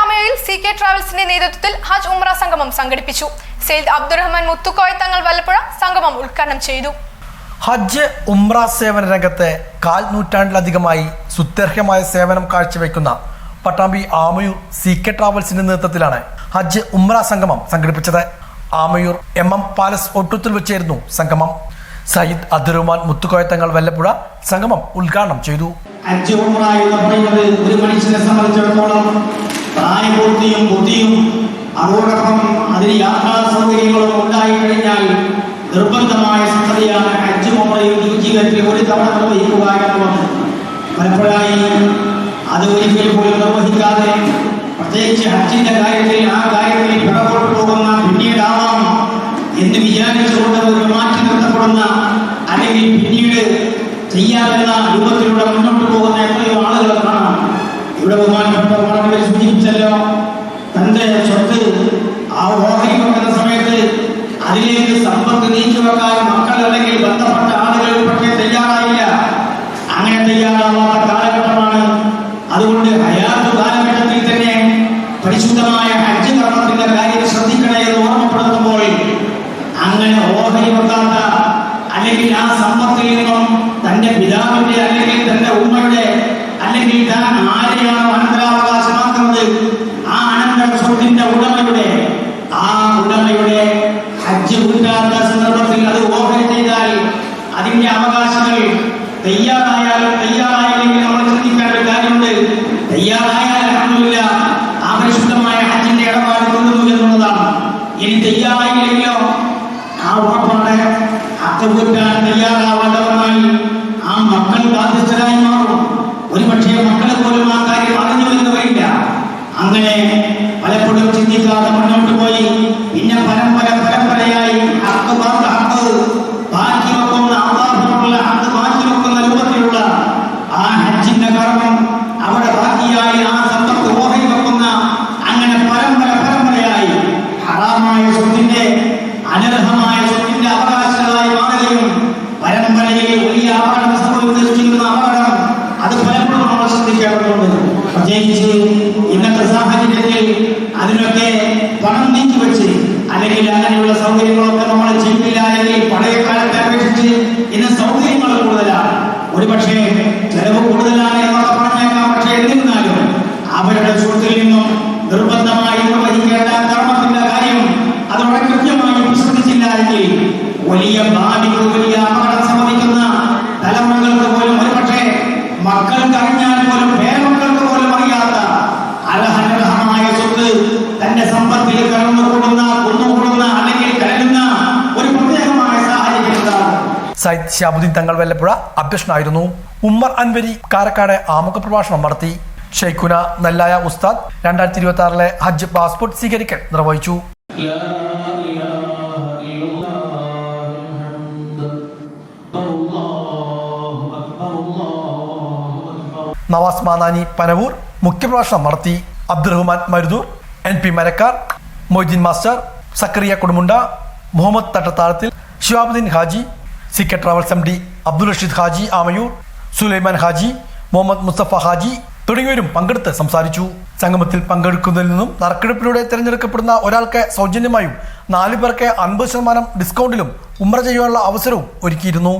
ആമയിൽ C K ട്രാവൽസിന്റെ നേതൃത്വത്തിൽ ഹജ് ഉംറ സംഗമം സംഘടിപ്പിച്ചു. സെയ്ദ് അബ്ദുറഹ്മാൻ മുത്തുക്കോയ തങ്ങൾ വല്ലപ്പുഴ സംഗമം ഉദ്ഘാടനം ചെയ്തു. ഹജ്ജ് ഉംറ സേവന രംഗത്ത് കാൽ നൂറ്റാണ്ടിലധികമായി സുത്യർഹമായ സേവനം കാഴ്ചവെക്കുന്ന പട്ടാമ്പി ആമയൂർ സി കെ ട്രാവൽസിന്റെ നേതൃത്വത്തിലാണ് ഹജ്ജ് ഉംറ സംഗമം സംഘടിപ്പിച്ചത്. ആമയൂർ എം എം പാലസ് ഒട്ടുത്തിൽ വെച്ചായിരുന്നു സംഗമം. സയ്യിദ് അബ്ദുറഹ്മാൻ മുത്തുക്കോയ തങ്ങൾ വല്ലപ്പുഴ സംഗമം ഉദ്ഘാടനം ചെയ്തു. ഹജ്ജ് ഉംറ എന്ന് പറയുന്നത് ഒരു മനുഷ്യനെ സംബന്ധിച്ചിടത്തോളം പ്രായപൂർത്തിയും ബുദ്ധിയും അതോടൊപ്പം അതിന് യാത്രാ സൗകര്യങ്ങളും ഉണ്ടായി കഴിഞ്ഞാൽ നിർബന്ധമായ സംഗതിയാണ് ഹജ്ജ് ഈ ജീവിതത്തിൽ ഒരു തവണ നിർവഹിക്കുക എന്നുള്ളത് പലപ്പോഴായി അത് ഒരിക്കൽ പോലും നിർവഹിക്കാതെ പ്രത്യേകിച്ച് ഹജ്ജിന്റെ കാര്യത്തിൽ ആ കാര്യത്തിൽ പിറകോട്ട് പോകുന്ന പിന്നീടാവാം എന്ന് വിചാരിച്ചുകൊണ്ട് ഒരു മാറ്റി നിർത്തപ്പെടുന്ന അല്ലെങ്കിൽ പിന്നീട് ചെയ്യാമെന്ന രൂപത്തിലൂടെ മുന്നോട്ട് പോകുന്ന എത്രയോ ആളുകൾ തന്റെ സ്വത്ത് ആ ഓഹരി വെക്കുന്ന സമയത്ത് അതിലേക്ക് സമ്പത്ത് നീക്കി വെക്കാൻ മക്കൾ അല്ലെങ്കിൽ ബന്ധപ്പെട്ട ആളുകൾ പക്ഷേ തയ്യാറായില്ല. അങ്ങനെ തയ്യാറാവാത്ത കാലഘട്ടമാണ്. അതുകൊണ്ട് ഹയാത്ത് കാലഘട്ടത്തിൽ തന്നെ പരിശുദ്ധമായ ഹജ്ജ് കർമ്മത്തിന്റെ കാര്യം ശ്രദ്ധിക്കണേ എന്ന് ഓർമ്മപ്പെടുത്തുമ്പോൾ അങ്ങനെ ഓഹരി വെക്കാത്ത അല്ലെങ്കിൽ ആ സമ്പത്തിൽ നിന്നും തന്റെ പിതാവിന്റെ അല്ലെങ്കിൽ തന്റെ ഉമ്മയുടെ അല്ലെങ്കിൽ താൻ ആരെയാണ് അനന്തരാവകാശമാക്കുന്നത് ആ ഉടമയുടെ ആ ഉടമയുടെ ഹജ്ജ് വീട്ടാത്ത സന്ദർഭത്തിൽ അത് ഓഹരി ചെയ്താൽ അതിന്റെ അവകാശങ്ങൾ തയ്യാറായാലും തയ്യാറായില്ലെങ്കിൽ നമ്മൾ ശ്രദ്ധിക്കേണ്ട ഒരു കാര്യമുണ്ട്. തയ്യാറായാൽ അൽഹംദുലില്ല ആ പരിശുദ്ധമായ ഹജ്ജിന്റെ ഇടപാട് എന്നുള്ളതാണ്. ഇനി തയ്യാറായില്ലെങ്കിലോ? ആ ഉറപ്പാണ്. അക്കപൂറ്റാൻ തയ്യാറാവേണ്ടവരുമായി ആ മക്കൾ ബാധ്യസ്ഥരായി മാറും ഒരുപക്ഷെ മക്കളെ പോലും ആ കാര്യം അറിഞ്ഞു എന്ന് വരില്ല അങ്ങനെ പലപ്പോഴും ചിന്തിക്കാതെ മുന്നോട്ട് പോയി പിന്നെ പരമ്പര പരമ്പരയായി ഹക്ക് ബാ- ഹക്ക് ബാക്കി വെക്കുന്ന അള്ളാഹുവിനുള്ള ഹക്ക് ബാക്കി വെക്കുന്ന രൂപത്തിലുള്ള ആ ഹജ്ജിന്റെ കർമ്മം അവിടെ ബാക്കിയായി ആ സമ്പത്ത് ഓഹരി വെക്കുന്ന അങ്ങനെ പരമ്പര പരമ്പരയായി ഹറാമായ സ്വത്തിന്റെ അനർഹമായ സ്വത്തിന്റെ അവകാശങ്ങളായി മാറുകയും പരമ്പരയിൽ വലിയ അപകടം സംഭവിച്ചിരിക്കുന്ന അപകടം അത് പലപ്പോഴും നമ്മൾ ശ്രദ്ധിക്കേണ്ടതുണ്ട്. പ്രത്യേകിച്ച് ഇന്നത്തെ സാഹചര്യത്തിൽ അതിനൊക്കെ പണം നീക്കി വെച്ച് അല്ലെങ്കിൽ അങ്ങനെയുള്ള സൗകര്യങ്ങളൊക്കെ വിശ്വസിച്ചില്ല വലിയ ഭാവിക്ക് വലിയ അപകടം സംഭവിക്കുന്ന തലമുറകൾക്ക് പോലും ഒരുപക്ഷെ മക്കൾക്ക് അറിഞ്ഞാൽ പോലും പേരമക്കൾക്ക് പോലും അറിയാത്ത അർഹനർഹമായ സ്വത്ത് തന്റെ സമ്പത്തിൽ കടന്നുകൂടുന്ന കുന്നുകൂടുന്ന അല്ലെങ്കിൽ കലരുന്ന ഒരു പ്രത്യേകമായ സാഹചര്യം സൈദ് സയ്യിദ് ഷാബുദ്ദീൻ തങ്ങൾ വല്ലപ്പുഴ അധ്യക്ഷനായിരുന്നു. ഉമ്മർ അൻവരി കാരക്കാട് ആമുഖ പ്രഭാഷണം നടത്തി. ഷെയ്ഖുന നല്ലായ ഉസ്താദ് രണ്ടായിരത്തി ഇരുപത്തി ആറിലെ ഹജ്ജ് പാസ്പോർട്ട് സ്വീകരിക്കൽ നിർവഹിച്ചു. നവാസ് മാനാനി പനവൂർ മുഖ്യപ്രഭാഷണം നടത്തി Abdurahman Marudur N P Marakkar Moideen master Zakariya Kodumunda Muhammad Thattathazhathil Shihabuddin Haji C K travels M D Abdul Rasheed Haji Amayur Sulaiman Haji Muhammad Mustafa Haji തുടങ്ങിയവരും പങ്കെടുത്ത് സംസാരിച്ചു. സംഗമത്തിൽ പങ്കെടുക്കുന്നതിൽ നിന്നും നറുക്കെടുപ്പിലൂടെ തിരഞ്ഞെടുക്കപ്പെടുന്ന ഒരാൾക്ക് സൗജന്യമായും നാലു പേർക്ക് അൻപത് ശതമാനം ഡിസ്കൗണ്ടിലും ഉമ്ര ചെയ്യാനുള്ള അവസരവും ഒരുക്കിയിരുന്നു.